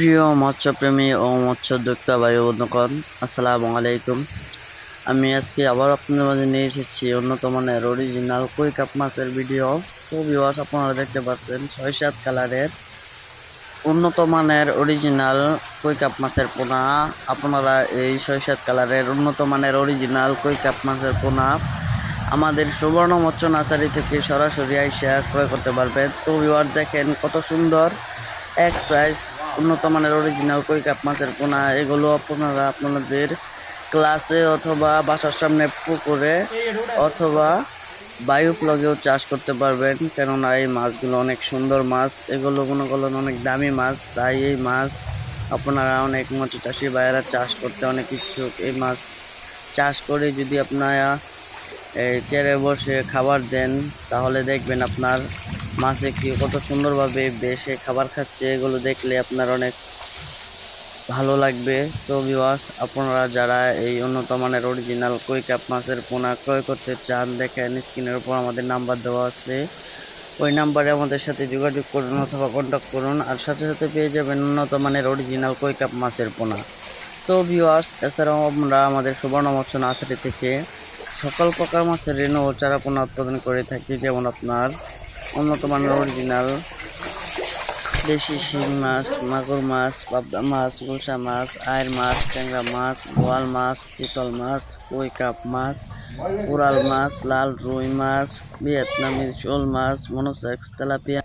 প্রিয় মৎস্যপ্রেমী ও মৎস্যোদ্যোক্তা ও বন্ধুগণ, আসসালামু আলাইকুম। আমি আজকে আবার আপনাদের মাঝে নিয়ে এসেছি উন্নত মানের অরিজিনাল কই কাপ মাছের ভিডিও তো ভিউয়ার্স আপনারা দেখতে পাচ্ছেন ছয় সাত কালারের উন্নত মানের অরিজিনাল কই কাপ মাছের পোনা। আপনারা এই ছয় সাত কালারের উন্নত মানের অরিজিনাল কই কাপ মাছের পোনা আমাদের সুবর্ণ মৎস্য নার্সারি থেকে সরাসরি আইসা ক্রয় করতে পারবেন। তো ভিউয়ার দেখেন কত সুন্দর, এক সাইজ উন্নত মানের অরিজিনাল কই কাপ মাছের পোনা, এগুলো আপনারা আপনাদের ক্লাসে অথবা বাসার সামনে পুকুরে অথবা বায়ু প্লগেও চাষ করতে পারবেন। কেননা এই মাছগুলো অনেক সুন্দর মাছ, এগুলো কোনো করলেন অনেক দামি মাছ, তাই এই মাছ আপনারা অনেক মৎস্য চাষি ভাইয়েরা চাষ করতে অনেক ইচ্ছুক। এই মাছ চাষ করে যদি আপনারা এই চেয়ারে বসে খাবার দেন, তাহলে দেখবেন আপনার মাছে কি কত সুন্দরভাবে বেশে খাবার খাচ্ছে, এগুলো দেখলে আপনার অনেক ভালো লাগবে। তো ভিউয়ার্স আপনারা যারা এই উন্নত মানের অরিজিনাল কই কাপ মাছের পোনা ক্রয় করতে চান, দেখেন স্ক্রিনের উপর আমাদের নাম্বার দেওয়া আছে। ওই নাম্বারে আমাদের সাথে যোগাযোগ করুন অথবা কন্ট্যাক্ট করুন, আর সাথে সাথে পেয়ে যাবেন উন্নত মানের অরিজিনাল কই কাপ মাছের পোনা। তো ভিউয়ার্স এছাড়াও আমরা আমাদের সুবর্ণ মৎস্য নার্সারি থেকে সকল প্রকার মাছের রেণু ও চারা পোনা উৎপাদন করে থাকি, যেমন আপনার উন্নত মানের অরিজিনাল দেশি শিং মাছ, মাগুর মাছ, পাবদা মাছ, গুলশা মাছ আয়ের মাছ, ট্যাংরা মাছ, বোয়াল মাছ, চিতল মাছ, কই কাপ মাছ, কোরাল মাছ, লাল রুই মাছ, ভিয়েতনামি শোল মাছ, মনোসেক্স, তেলাপিয়া